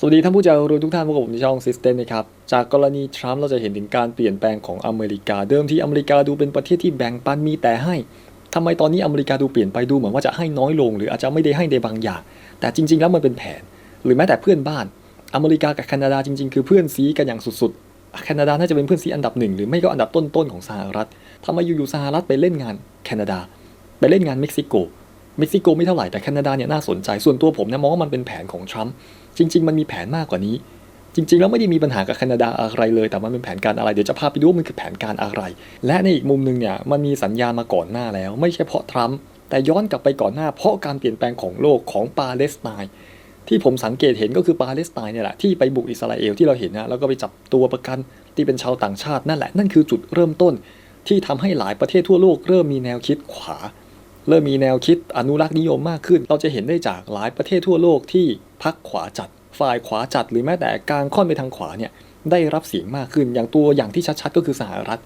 สวัสดีท่านผู้ใจรู้ทุกท่านพบกับผมในช่อง System นะครับ จากกรณีทรัมป์เราจะเห็นถึงการเปลี่ยนแปลงของอเมริกา เดิมที่อเมริกาดูเป็นประเทศที่แบ่งปันมีแต่ให้ทำไมตอนนี้อเมริกาดูเปลี่ยนไปดูเหมือนว่าจะให้น้อยลง หรืออาจจะไม่ได้ให้ในบางอย่าง แต่จริง ๆ แล้วมันเป็นแผน หรือแม้แต่เพื่อนบ้าน อเมริกากับแคนาดาจริง ๆ คือเพื่อนซีกันอย่างสุดๆ แคนาดาน่าจะเป็นเพื่อนซีอันดับหนึ่งหรือไม่ก็อันดับต้นๆของสหรัฐทำไมอยู่ๆสหรัฐไปเล่นงานแคนาดา ไปเล่นงานเม็กซิโก เม็กซิโกไม่เท่าไหร่แต่แคนาดาเนี่ยน่าสนใจ ส่วนตัวผมเนี่ยมองว่ามันเป็นแผนของทรัมป์ จริง ๆ มันมีแผนมากกว่านี้ จริง ๆ แล้วไม่ได้มีปัญหากับแคนาดาอะไรเลย แต่มันเป็นแผนการอะไรเดี๋ยวจะพาไปดูว่ามันคือแผนการอะไร และในอีกมุมหนึ่งเนี่ยมันมีสัญญาณมาก่อนหน้าแล้ว ไม่ใช่เพราะทรัมป์แต่ย้อนกลับไปก่อนหน้า เพราะการเปลี่ยนแปลงของโลกของปาเลสไตน์ที่ผมสังเกตเห็นก็คือปาเลสไตน์เนี่ยแหละที่ไปบุกอิสราเอลที่เราเห็นนะแล้วก็ไปจับตัวประกันที่เป็นชาวต่างชาตินั่นแหละนั่นคือจุดเริ่มต้น ที่ทำให้หลายประเทศทั่วโลกเริ่มมีแนวคิดขวา เริ่มมีแนวคิดอนุรักษ์นิยมมากขึ้น เราจะเห็นได้จากหลายประเทศทั่วโลกที่พักขวาจัด ฝ่ายขวาจัดหรือแม้แต่กลางค่อนไปทางขวาเนี่ยได้รับเสียงมากขึ้น อย่างตัวอย่างที่ชัดๆ ก็คือสหรัฐ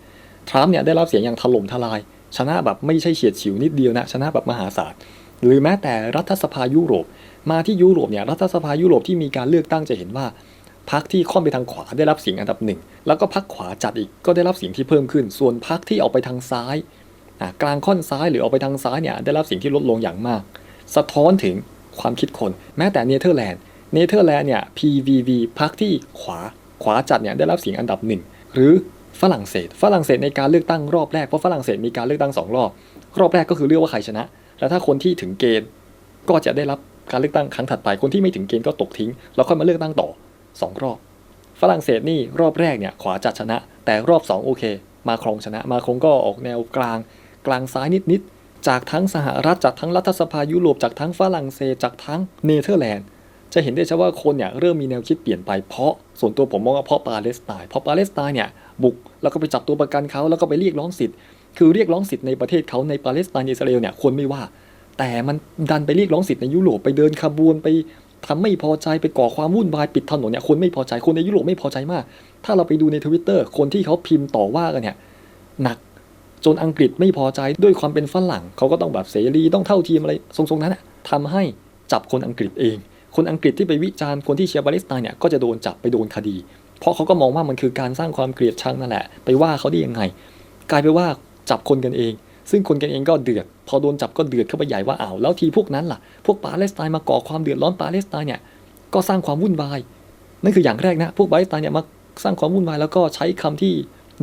ทรัมป์เนี่ยได้รับเสียงอย่างถล่มทลาย ชนะแบบไม่ใช่เฉียดฉิวนิดเดียวนะ ชนะแบบมหาศาล หรือแม้แต่รัฐสภายุโรป มาที่ยุโรปเนี่ยรัฐสภายุโรปที่มีการเลือกตั้งจะเห็นว่าพรรคที่ค่อนไปทางขวาได้รับเสียงอันดับหนึ่ง แล้วก็พรรคขวาจัดอีกก็ได้รับเสียงที่เพิ่มขึ้น ส่วนพรรคที่ออกไปทางซ้าย กลางค่อนซ้ายหรือออกไปทางซ้ายเนี่ยได้รับสียงที่ลดลงอย่างมาก สะท้อนถึงความคิดคน แม้แต่เนเธอร์แลนด์เนเธอร์แลนด์เนี่ย PVV พรรคที่ขวาขวาจัดเนี่ยได้รับเสียงอันดับหนึ่งหรือฝรั่งเศส ฝรั่งเศสในการเลือกตั้งรอบแรกเพราะฝรั่งเศสมีการเลือกตั้งสองรอบ รอบแรกก็คือเลือกว่าใครชนะ แล้วถ้าคนที่ถึงเกณฑ์ก็จะได้รับการเลือกตั้งครั้งถัดไปคนที่ไม่ถึงเกณฑ์ก็ตกทิ้งแล้วค่อยมาเลือกตั้งต่อสองรอบ ฝรั่งเศสนี่รอบแรกเนี่ยขวาจัดชนะ แต่รอบ 2 โอเค มาครองชนะ มาครองก็ออกแนวกลาง กลางซ้ายนิดๆ จากทั้งสหรัฐจากทั้งรัฐสภายุโรปจากทั้งฝรั่งเศสจากทั้งเนเธอร์แลนด์จะเห็นได้ชัดว่าคนเนี่ยเริ่มมีแนวคิดเปลี่ยนไปเพราะส่วนตัวผมมองว่าเพราะปาเลสไตน์เพราะปาเลสไตน์เนี่ยบุกแล้วก็ไปจับตัวประกันเขาแล้วก็ไปเรียกร้องสิทธิ์คือเรียกร้องสิทธิ์ในประเทศเขาในปาเลสไตน์อิสราเอลเนี่ยควรไม่ว่า แต่มันดันไปเรียกร้องสิทธิ์ในยุโรปไปเดินขบวนไปทำไม่พอใจไปก่อความวุ่นวายปิดถนนเนี่ยคนไม่พอใจคนในยุโรปไม่พอใจมาก ถ้าเราไปดูในทวิตเตอร์คนที่เขาพิมพ์ต่อว่ากันเนี่ยหนัก จนอังกฤษไม่พอใจด้วยความเป็นฝรั่งเขาก็ต้องแบบเสรีต้องเท่าเทียมอะไรทรงๆนั้นน่ะทำให้จับคนอังกฤษเอง คนอังกฤษที่ไปวิจารณ์คนที่เชียร์ปาเลสไตน์เนี่ยก็จะโดนจับไปโดนคดี เพราะเขาก็มองว่ามันคือการสร้างความเกลียดชังนั่นแหละ ไปว่าเขาได้ยังไง กลายไปว่าจับคนกันเอง ซึ่งคนกันเองก็เดือด พอโดนจับก็เดือดเข้าไปใหญ่ว่าอ้าวแล้วทีพวกนั้นล่ะ พวกปาเลสไตน์มาก่อความเดือดร้อนปาเลสไตน์เนี่ยก็สร้างความวุ่นวาย นั่นคืออย่างแรกนะ พวกปาเลสไตน์เนี่ยมาสร้างความวุ่นวายแล้วก็ใช้คำที่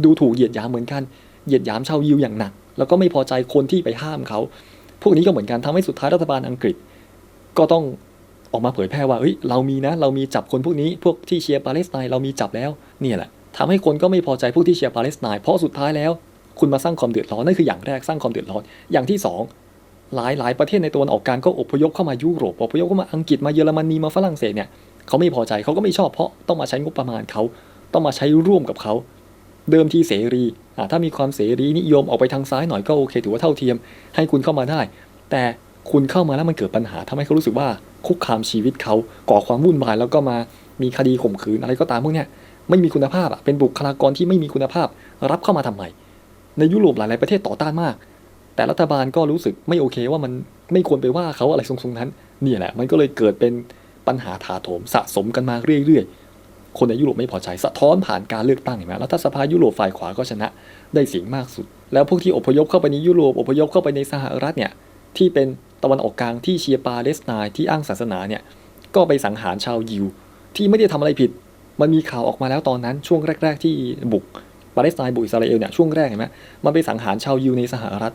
ดูถูกเหยียดหยามเหมือนกัน เหยียดหยามชาวยิวอย่างหนัก แล้วก็ไม่พอใจคนที่ไปห้ามเขา พวกนี้ก็เหมือนกันทำให้สุดท้ายรัฐบาลอังกฤษ ก็ต้องออกมาเผยแพร่ว่าเฮ้ยเรามีนะ เรามีจับคนพวกนี้ พวกที่เชียร์ปาเลสไตน์เรามีจับแล้วเนี่ยแหละทำให้คนก็ไม่พอใจพวกที่เชียร์ปาเลสไตน์เพราะสุดท้ายแล้ว คุณมาสร้างความเดือดร้อนนั่นคืออย่างแรกสร้างความเดือดร้อนอย่างที่สองหลายหลายประเทศในตะวันออกกลางก็อพยพเข้ามายุโรปอพยพเข้ามาอังกฤษมาเยอรมนีมาฝรั่งเศสเนี่ยเขาไม่พอใจเขาก็ไม่ชอบเพราะต้องมาใช้งบประมาณเขาต้องมาใช้ร่วมกับเขา เดิมทีเสรีถ้ามีความเสรีนิยมออกไปทางซ้ายหน่อยก็โอเค ถือว่าเท่าเทียม ให้คุณเข้ามาได้ แต่คุณเข้ามาแล้วมันเกิดปัญหาทำให้เขารู้สึกว่าคุกคามชีวิตเขาก่อความวุ่นวายแล้วก็มามีคดีข่มขืนอะไรก็ตามพวกเนี้ยไม่มีคุณภาพเป็นบุคลากรที่ไม่มีคุณภาพรับเข้ามาทำไมในยุโรปหลาย ๆ ประเทศต่อต้านมาก แต่รัฐบาลก็รู้สึกไม่โอเคว่ามันไม่ควรไปว่าเขาอะไรทรงๆนั้น เนี่ยแหละ มันก็เลยเกิดเป็นปัญหาถาโถมสะสมกันมาเรื่อย ๆ คนในยุโรปไม่พอใจสะท้อนผ่านการเลือกตั้งเห็นไหมรัฐสภายุโรปฝ่ายขวาก็ชนะได้เสียงมากสุด แล้วพวกที่อพยพเข้าไปในยุโรปอพยพเข้าไปในสหรัฐเนี่ยที่เป็นตะวันออกกลางที่เชียร์ปาเลสไตน์ที่อ้างศาสนาเนี่ยก็ไปสังหารชาวยิว ที่ไม่ได้ทำอะไรผิด มันมีข่าวออกมาแล้วตอนนั้นช่วงแรก ๆ ที่บุกปาเลสไตน์บุกอิสราเอลเนี่ยช่วงแรกเห็นไหมมันไปสังหารชาวยิวในสหรัฐ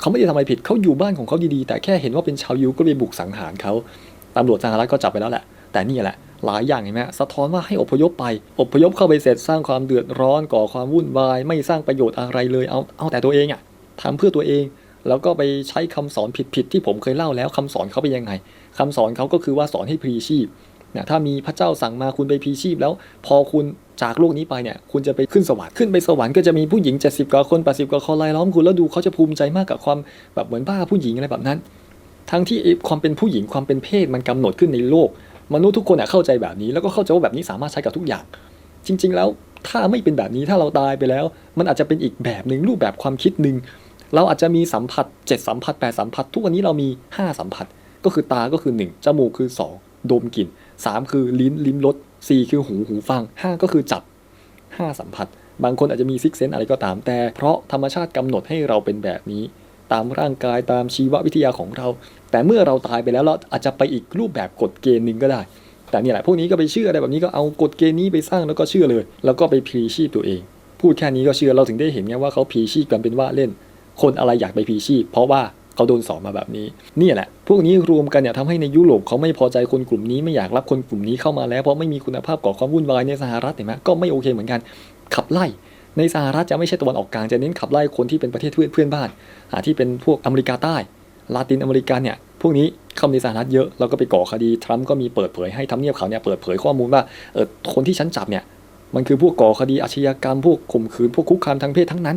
เขาไม่ได้ทำอะไรผิดเขาอยู่บ้านของเขาดีๆ แต่แค่เห็นว่าเป็นชาวยิวก็เลยบุกสังหารเขาตำรวจสหรัฐก็จับไปแล้วแหละ แต่นี่แหละ หลายอย่างเห็นไหมสะท้อนว่าให้อพยพไป อพยพเข้าไปเสร็จสร้างความเดือดร้อนก่อความวุ่นวาย ไม่สร้างประโยชน์อะไรเลยเอาเอาแต่ตัวเองอะทำเพื่อตัวเอง แล้วก็ไปใช้คำสอนผิดๆที่ผมเคยเล่าแล้วคำสอนเขาเป็นยังไงคำสอนเขาก็คือว่าสอนให้พลีชีพเนี่ยถ้ามีพระเจ้าสั่งมาคุณไปพลีชีพแล้ว พอคุณจากโลกนี้ไปเนี่ยคุณจะไปขึ้นสวรรค์ขึ้นไปสวรรค์ก็จะมีผู้หญิง 70 กว่าคน80กว่าคนรายล้อมคุณแล้วดูเขาจะภูมิใจมากกับความแบบเหมือนบ้าผู้หญิงอะไรแบบนั้น ทั้งที่ความเป็นผู้หญิงความเป็นเพศมันกำหนดขึ้นในโลก มนุษย์ทุกคนเข้าใจแบบนี้ แล้วก็เข้าใจว่าแบบนี้สามารถใช้กับทุกอย่าง จริง ๆ แล้วถ้าไม่เป็นแบบนี้ถ้าเราตายไปแล้ว มันอาจจะเป็นอีกแบบหนึ่งรูปแบบความคิดหนึ่งเราอาจจะมีสัมผัส 7 สัมผัส 8 สัมผัส ทุกวันนี้เรามี 5 สัมผัส ก็คือตาก็คือ 1 จมูกคือ 2 ดมกลิ่น 3 คือลิ้นลิ้มรส4คือหูหูฟัง 5 ก็คือจับ 5 สัมผัส บางคนอาจจะมีซิกเซนอะไรก็ตามแต่ เพราะธรรมชาติกำหนดให้เราเป็นแบบนี้ ตามร่างกายตามชีววิทยาของเรา แต่เมื่อเราตายไปแล้วเราอาจจะไปอีกรูปแบบกฎเกณฑ์หนึ่งก็ได้ แต่นี่แหละพวกนี้ก็ไปเชื่ออะไรแบบนี้ก็เอากฎเกณฑ์นี้ไปสร้างแล้วก็เชื่อเลย แล้วก็ไปพลีชีพตัวเอง พูดแค่นี้ก็เชื่อเราถึงได้เห็นไงว่าเขาพลีชีพกันเป็นว่าเล่น คนอะไรอยากไปพลีชีพ เพราะว่าเขาโดนสอนมาแบบนี้นี่แหละ พวกนี้รวมกันเนี่ยทำให้ในยุโรปเขาไม่พอใจคนกลุ่มนี้ไม่อยากรับคนกลุ่มนี้เข้ามาแล้วเพราะไม่มีคุณภาพก่อความวุ่นวายในสหรัฐเห็นไหมก็ไม่โอเคเหมือนกัน ขับไล่ ในสหรัฐจะไม่ใช่ตะวันออกกลางจะเน้นขับไล่คนที่เป็นประเทศเพื่อนเพื่อนบ้านที่เป็นพวกอเมริกาใต้ลาตินอเมริกันเนี่ยพวกนี้เข้าในสหรัฐเยอะแล้วก็ไปก่อคดีทรัมป์ก็มีเปิดเผยให้ทำเนียบเขาวเนี่ยเปิดเผยข้อมูลว่าเออคนที่ฉันจับเนี่ยมันคือพวกก่อคดีอาชญากรรมพวกข่มขืนพวกคุกคามทางเพศทั้งนั้น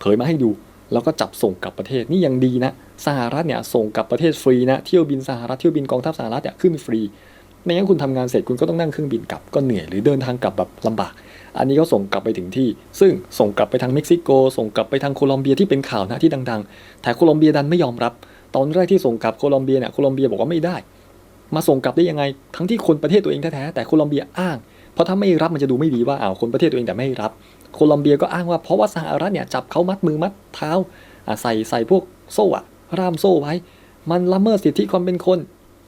เผยมาให้ดู แล้วก็จับส่งกลับประเทศนี่ยังดีนะสหรัฐเนี่ยส่งกลับประเทศฟรีนะเที่ยวบินสหรัฐเที่ยวบินกองทัพสหรัฐเนี่ยขึ้นฟรี ไม่งั้นคุณทำงานเสร็จคุณก็ต้องนั่งเครื่องบินกลับก็เหนื่อยหรือเดินทางกลับแบบลำบาก อันนี้ก็ส่งกลับไปถึงที่ ซึ่งส่งกลับไปทางเม็กซิโก ส่งกลับไปทางโคลอมเบียที่เป็นข่าวนะที่ดังๆ แต่โคลอมเบียดันไม่ยอมรับ ตอนแรกที่ส่งกลับโคลอมเบียเนี่ยโคลอมเบียบอกว่าไม่ได้ มาส่งกลับได้ยังไง ทั้งที่คนประเทศตัวเองแท้ๆแต่โคลอมเบียอ้าง เพราะถ้าไม่รับมันจะดูไม่ดีว่าอ้าวคนประเทศตัวเองแต่ไม่รับ โคลอมเบียก็อ้างว่าเพราะว่าสหรัฐเนี่ยจับเขามัดมือมัดเท้าใส่ใส่พวกโซ่อะร่ามโซ่ไว้ มันละเมิดสิทธิความเป็นคน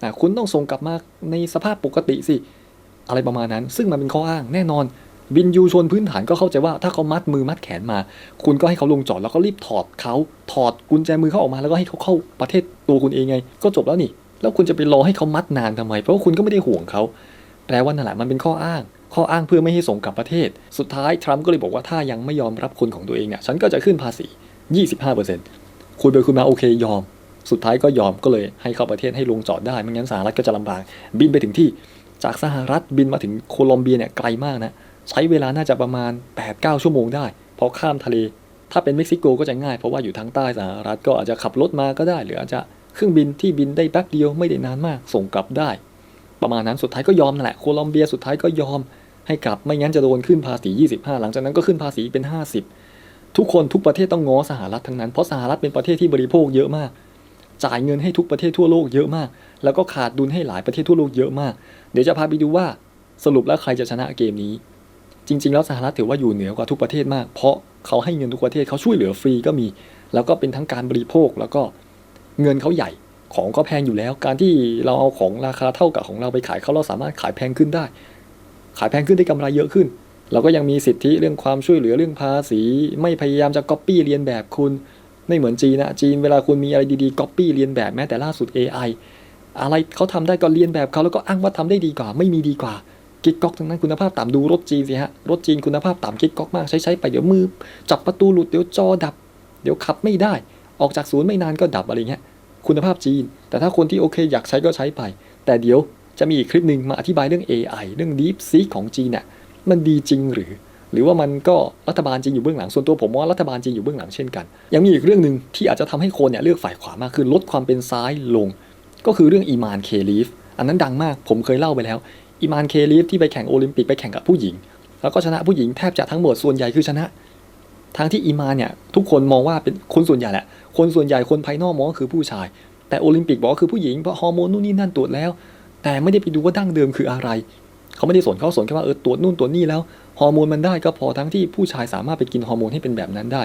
อ่คุณต้องส่งกลับมาในสภาพปกติสิ อะไรประมาณนั้น ซึ่งมันเป็นข้ออ้างแน่นอนบินยูชนพื้นฐานก็เข้าใจว่าถ้าเขามัดมือมัดแขนมา คุณก็ให้เขาลงจอดแล้วก็รีบถอดเขาถอดกุญแจมือเขาออกมาแล้วก็ให้เขาเข้าประเทศตัวคุณเองไง ก็จบแล้วนี่ แล้วคุณจะไปรอให้เขามัดนานทำไม เพราะว่าคุณก็ไม่ได้ห่วงเขาแปลว่านั่นแหละมันเป็นข้ออ้าง ข้ออ้างเพื่อไม่ให้ส่งกลับประเทศ สุดท้ายทรัมป์ก็เลยบอกว่าถ้ายังไม่ยอมรับคนของตัวเองเนี่ยฉันก็จะขึ้นภาษี 25%คุยไปคุยมาโอเคยอม สุดท้ายก็ยอมก็เลยให้เข้าประเทศให้ลงจอดได้ไม่งั้นสหรัฐก็จะลำบาก บินไปถึงที่จากสหรัฐบินมาถึงโคลอมเบียเนี่ยไกลมากนะใช้เวลาน่าจะประมาณ 8-9 ชั่วโมงได้พราะข้ามทะเล ถ้าเป็นเม็กซิโกก็จะง่ายเพราะว่าอยู่ทางใต้สหรัฐก็อาจจะขับรถมาก็ได้ หรืออาจจะเครื่องบินที่บินได้แป๊บเดียวไม่ได้นานมาก ส่งกลับได้ ประมาณนั้นสุดท้ายก็ยอมนั่นแหละโคลอมเบียสุดท้ายก็ยอมให้กลับไม่งั้นจะโดนขึ้นภาษี 25 หลังจากนั้นก็ขึ้นภาษีเป็น 50 ทุกคนทุกประเทศต้องง้อสหรัฐทั้งนั้นเพราะสหรัฐเป็นประเทศที่บริโภคเยอะมาก จ่ายเงินให้ทุกประเทศทั่วโลกเยอะมาก แล้วก็ขาดดุลให้หลายประเทศทั่วโลกเยอะมาก เดี๋ยวจะพาไปดูว่าสรุปแล้วใครจะชนะเกมนี้ จริง ๆ แล้วสหรัฐถือว่าอยู่เหนือกว่าทุกประเทศมาก เพราะเขาให้เงินทุกประเทศเขาช่วยเหลือฟรีก็มี แล้วก็เป็นทั้งการบริโภคแล้วก็เงินเขาใหญ่ของก็แพงอยู่แล้ว การที่เราเอาของราคาเท่ากับของเราไปขายเขาเราสามารถขายแพงขึ้นได้ ขายแพงขึ้นได้กำไรเยอะขึ้น เราก็ยังมีสิทธิเรื่องความช่วยเหลือเรื่องภาษี ไม่พยายามจะก๊อปปี้เรียนแบบคุณ ไม่เหมือนจีนนะจีนเวลาคุณมีอะไรดีๆก๊อปปี้เรียนแบบแม้แต่ล่าสุด AI อะไรเขาทำได้ก็เรียนแบบเขาแล้วก็อ้างว่าทำได้ดีกว่า ไม่มีดีกว่ากิ๊กก๊อกทั้งนั้นคุณภาพต่ำดูรถจีนสิฮะรถจีนคุณภาพต่ำกิ๊กก๊อกมากใช้ใช้ไปเดี๋ยวมือ จับประตูหลุดเดี๋ยวจอดับ เดี๋ยวขับไม่ได้ ออกจากศูนย์ไม่นานก็ดับอะไรเงี้ยคุณภาพจีน แต่ถ้าคนที่โอเคอยากใช้ก็ใช้ไป แต่เดี๋ยวจะมีอีกคลิปหนึ่งมาอธิบายเรื่อง AI เรื่อง Deep Seek ของจีนน่ะมันดีจริงหรือ รือว่ามันก็รัฐบาลจีนอยู่เบื้องหลังส่วนตัวผมว่ารัฐบาลจีนอยู่เบื้องหลังเช่นกัน ยังมีอีกเรื่องหนึ่งที่อาจจะทำให้คนเนี่ยเลือกฝ่ายขวามากขึ้นลดความเป็นซ้ายลง ก็คือเรื่องอีมานเคลีฟอันนั้นดังมากผมเคยเล่าไปแล้วอีมานเคลีฟที่ไปแข่งโอลิมปิกไปแข่งกับผู้หญิง แล้วก็ชนะผู้หญิงแทบจะทั้งหมดส่วนใหญ่คือชนะทางที่อีมานเนี่ยทุกคนมองว่าเป็นคนส่วนใหญ่แหละคนส่วนใหญ่คนภายนอกมองก็คือผู้ชาย แต่โอลิมปิกบอกคือผู้หญิงเพราะฮอร์โมนนู่นนี่นั่นตรวจแล้ว แต่ไม่ได้ไปดูว่าดั้งเดิมคืออะไร เขาไม่ได้สนเขาสนแค่ว่าเออตรวจนู่นตรวจนี่แล้วฮอร์โมนมันได้ก็พอทั้งที่ผู้ชายสามารถไปกินฮอร์โมนให้เป็นแบบนั้นได้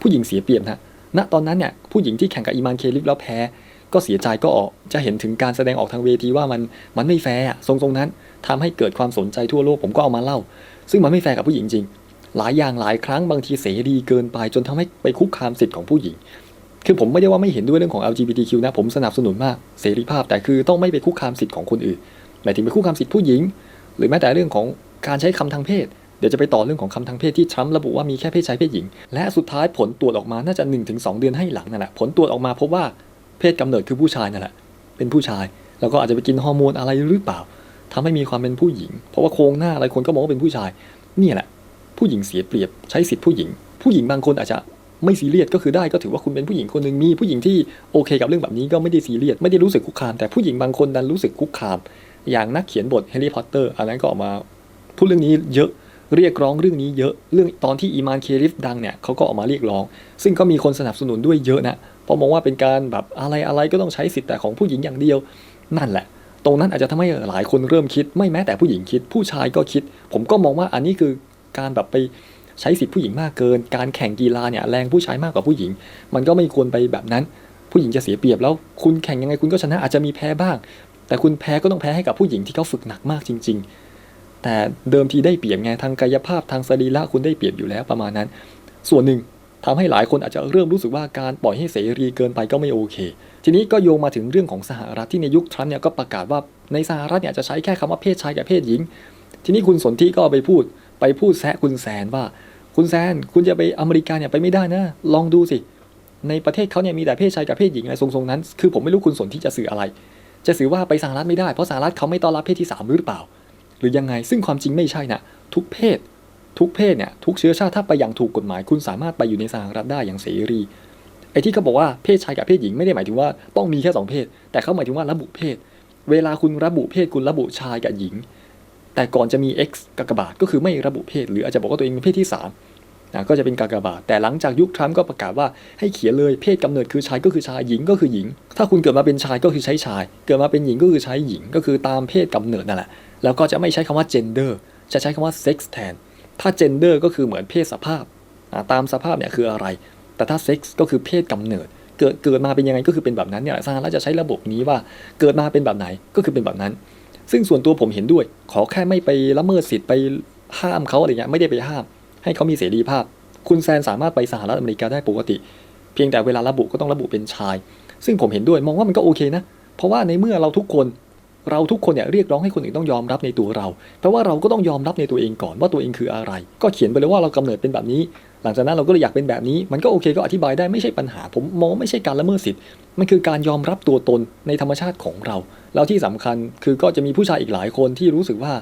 ผู้หญิงเสียเปรียบนะณตอนนั้นเนี่ยผู้หญิงที่แข่งกับอีมานเคลิฟแล้วแพ้ ก็เสียใจก็ออกจะเห็นถึงการแสดงออกทางเวทีว่ามันมันไม่แฟร์ทรงๆนั้นทำให้เกิดความสนใจทั่วโลกผมก็เอามาเล่า ซึ่งมันไม่แฟร์กับผู้หญิงจริงหลายอย่างหลายครั้งบางทีเสรีเกินไป จนทำให้ไปคุกคามสิทธิ์ของผู้หญิง คือผมไม่ได้ว่าไม่เห็นด้วยเรื่องของ LGBTQ นะผมสนับสนุนมากเสรีภาพแต่คือต้องไม่ไปคุกคามสิทธิ์ของคนอื่นหมายถึงไปคุกคามสิทธิผู้หญิง หรือแม้แต่เรื่องของการใช้คำทางเพศ เดี๋ยวจะไปต่อเรื่องของคำทางเพศที่ทรัมป์ระบุว่ามีแค่เพศชายเพศหญิง และสุดท้ายผลตรวจออกมาน่าจะ 1-2 เดือนให้หลังนั่นแหละผลตรวจออกมาพบว่าเพศกำเนิดคือผู้ชายนั่นแหละเป็นผู้ชาย แล้วก็อาจจะไปกินฮอร์โมนอะไรหรือเปล่าทำให้มีความเป็นผู้หญิง เพราะว่าโครงหน้าอะไรคนก็มองว่าเป็นผู้ชายนี่แหละ ผู้หญิงเสียเปรียบใช้สิทธิผู้หญิง ผู้หญิงบางคนอาจจะไม่ซีเรียสก็คือได้ก็ถือว่าคุณเป็นผู้หญิงคนหนึ่งมีผู้หญิงที่โอเคกับเรื่องแบบนี้ก็ไม่ได้ซีเรียสไม่ได้รู้สึกคุกคาม แต่ผู้หญิงบางคนดันรู้สึกคุกคาม อย่างนักเขียนบทแฮร์รี่พอตเตอร์อันนั้นก็ออกมาพูดเรื่องนี้เยอะเรียกร้องเรื่องนี้เยอะเรื่องตอนที่อีมานเคลิฟดังเนี่ยเขาก็ออกมาเรียกร้อง ซึ่งก็มีคนสนับสนุนด้วยเยอะนะเพราะมองว่าเป็นการแบบอะไรอะไรก็ต้องใช้สิทธิ์แต่ของผู้หญิงอย่างเดียว นั่นแหละ ตรงนั้นอาจจะทำให้หลายคนเริ่มคิด ไม่แม้แต่ผู้หญิงคิด ผู้ชายก็คิด ผมก็มองว่าอันนี้คือการแบบไปใช้สิทธิ์ผู้หญิงมากเกิน การแข่งกีฬาเนี่ยแรงผู้ชายมากกว่าผู้หญิง มันก็ไม่ควรไปแบบนั้น ผู้หญิงจะเสียเปรียบแล้วคุณแข่งยังไงคุณก็ชนะอาจจะมีแพ้บ้าง แต่คุณแพ้ก็ต้องแพ้ให้กับผู้หญิงที่เขาฝึกหนักมากจริง ๆ แต่เดิมทีได้เปรียบไงทางกายภาพทางสรีระคุณได้เปรียบอยู่แล้วประมาณนั้น ส่วนหนึ่งทำให้หลายคนอาจจะเริ่มรู้สึกว่าการปล่อยให้เสรีเกินไปก็ไม่โอเค ทีนี้ก็โยงมาถึงเรื่องของสหรัฐที่ในยุคทรัมป์เนี่ยก็ประกาศว่าในสหรัฐเนี่ยจะใช้แค่คำว่าเพศชายกับเพศหญิง ทีนี้คุณสนธิก็ไปพูด ไปพูดแซะคุณแซนว่า คุณแซนคุณจะไปอเมริกาเนี่ยไปไม่ได้นะ ลองดูสิ ในประเทศเขาเนี่ยมีแต่เพศชายกับเพศหญิงอะไรทรงๆนั้น คือผมไม่รู้คุณสนที่จะสื่ออะไร จะสื่อว่าไปสหรัฐไม่ได้เพราะสหรัฐเขาไม่ต้อนรับเพศที่สามหรือเปล่า หรือยังไงซึ่งความจริงไม่ใช่นะทุกเพศ ทุกเพศเนี่ยทุกเชื้อชาติถ้าไปอย่างถูกกฎหมาย คุณสามารถไปอยู่ในสหรัฐได้อย่างเสรีไอ้ที่เขาบอกว่าเพศชายกับเพศหญิงไม่ได้หมายถึงว่าต้องมีแค่สองเพศ แต่เขาหมายถึงว่าระบุเพศ เวลาคุณระบุเพศคุณระบุชายกับหญิง แต่ก่อนจะมี X กากบาทก็คือไม่ระบุเพศ หรืออาจจะบอกว่าตัวเองเป็นเพศที่สาม นะก็จะเป็นกากบาท แต่หลังจากยุคทรัมป์ก็ประกาศว่าให้เขียนเลยเพศกำเนิดคือชายก็คือชายหญิงก็คือหญิง ถ้าคุณเกิดมาเป็นชายก็คือใช้ชาย เกิดมาเป็นหญิงก็คือใช้หญิง ก็คือตามเพศกำเนิดนั่นแหละแล้วก็จะไม่ใช้คำว่า gender จะใช้คำว่า sex แทน ถ้า gender ก็คือเหมือนเพศสภาพ ตามสภาพเนี่ยคืออะไร แต่ถ้า sex ก็คือเพศกำเนิด เกิดเกิดมาเป็นยังไงก็คือเป็นแบบนั้นเนี่ยสหรัฐจะใช้ระบบนี้ว่าเกิดมาเป็นแบบไหนก็คือเป็นแบบนั้น ซึ่งส่วนตัวผมเห็นด้วย ขอแค่ไม่ไปละเมิดสิทธิ์ไปห้ามเขาอะไรเงี้ยไม่ได้ไปห้าม ให้เขามีเสรีภาพ คุณแซนสามารถไปสหรัฐอเมริกาได้ปกติ เพียงแต่เวลาระบุก็ต้องระบุเป็นชาย ซึ่งผมเห็นด้วยมองว่ามันก็โอเคนะ เพราะว่าในเมื่อเราทุกคนเราทุกคนเนี่ยเรียกร้องให้คนอื่นต้องยอมรับในตัวเราเพราะว่าเราก็ต้องยอมรับในตัวเองก่อนว่าตัวเองคืออะไร ก็เขียนไปเลยว่าเรากำเนิดเป็นแบบนี้ หลังจากนั้นเราก็เลยอยากเป็นแบบนี้ มันก็โอเคก็อธิบายได้ไม่ใช่ปัญหา ผมมองไม่ใช่การละเมิดสิทธิ์ มันคือการยอมรับตัวตนในธรรมชาติของเรา แล้วที่สำคัญคือก็จะมีผู้ชายอีกหลายคนที่รู้สึกว่า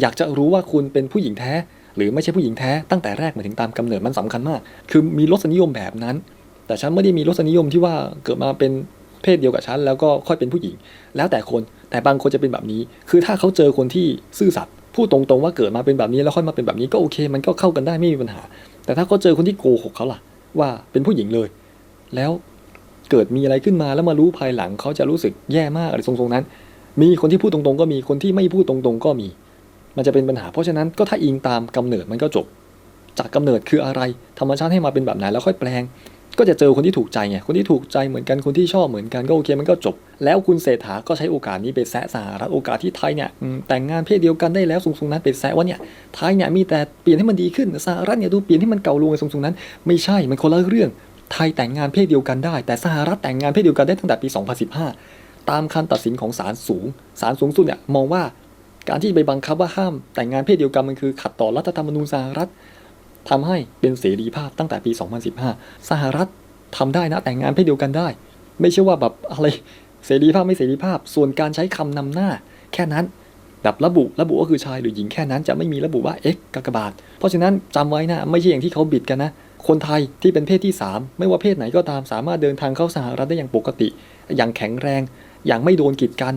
อยากจะรู้ว่าคุณเป็นผู้หญิงแท้ หรือไม่ใช่ผู้หญิงแท้ตั้งแต่แรกมาถึงตามกำเนิดมันสำคัญมาก คือมีรสนิยมแบบนั้น แต่ฉันไม่ได้มีรสนิยมที่ว่าเกิดมาเป็นเพศเดียวกับฉันแล้วก็ค่อยเป็นผู้หญิง แล้วแต่คนแต่บางคนจะเป็นแบบนี้ คือถ้าเขาเจอคนที่ซื่อสัตย์พูดตรงๆว่าเกิดมาเป็นแบบนี้แล้วค่อยมาเป็นแบบนี้ก็โอเค มันก็เข้ากันได้ไม่มีปัญหา แต่ถ้าเขาเจอคนที่โกหกเขาล่ะ ว่าเป็นผู้หญิงเลย แล้วเกิดมีอะไรขึ้นมาแล้วมารู้ภายหลังเขาจะรู้สึกแย่มากอะไรทรงๆนั้น มีคนที่พูดตรงๆ ก็มีคนที่ไม่พูดตรงๆ ก็มี มันจะเป็นปัญหาเพราะฉะนั้นก็ถ้าอิงตามกำเนิดมันก็จบ จากกำเนิดคืออะไร ธรรมชาติให้มาเป็นแบบไหนแล้วค่อยแปลง ก็จะเจอคนที่ถูกใจไงคนที่ถูกใจเหมือนกันคนที่ชอบเหมือนกันก็โอเคมันก็จบ แล้วคุณเศรษฐาก็ใช้โอกาสนี้ไปแซะสหรัฐโอกาสที่ไทยเนี่ยแต่งงานเพศเดียวกันได้แล้วทรงๆนั้นไปแซะว่าเนี่ยไทยเนี่ยมีแต่เปลี่ยนให้มันดีขึ้นสหรัฐเนี่ยดูเปลี่ยนให้มันเก่าลงในทรงนั้น ไม่ใช่มันคนละเรื่องไทยแต่งงานเพศเดียวกันได้ แต่สหรัฐแต่งงานเพศเดียวกันได้ตั้งแต่ปี 2015 ตามคำตัดสินของศาลสูงศาลสูงสุดเนี่ยมองว่า การที่ไปบังคับว่าห้ามแต่งงานเพศเดียวกันมันคือขัดต่อรัฐธรรมนูญสหรัฐทำให้เป็นเสรีภาพตั้งแต่ปี 2015 สหรัฐทำได้นะแต่งงานเพศเดียวกันได้ ไม่ใช่ว่าแบบอะไรเสรีภาพไม่เสรีภาพ ส่วนการใช้คำนำหน้า แค่นั้นแบบระบุระบุว่าคือชายหรือหญิงแค่นั้นจะไม่มีระบุว่า X กากบาท เพราะฉะนั้นจำไว้นะ ไม่ใช่อย่างที่เขาบิดกันนะ คนไทยที่เป็นเพศที่ 3 ไม่ว่าเพศไหนก็ตามสามารถเดินทางเข้าสหรัฐได้อย่างปกติ อย่างแข็งแรง อย่างไม่โดนกีดกัน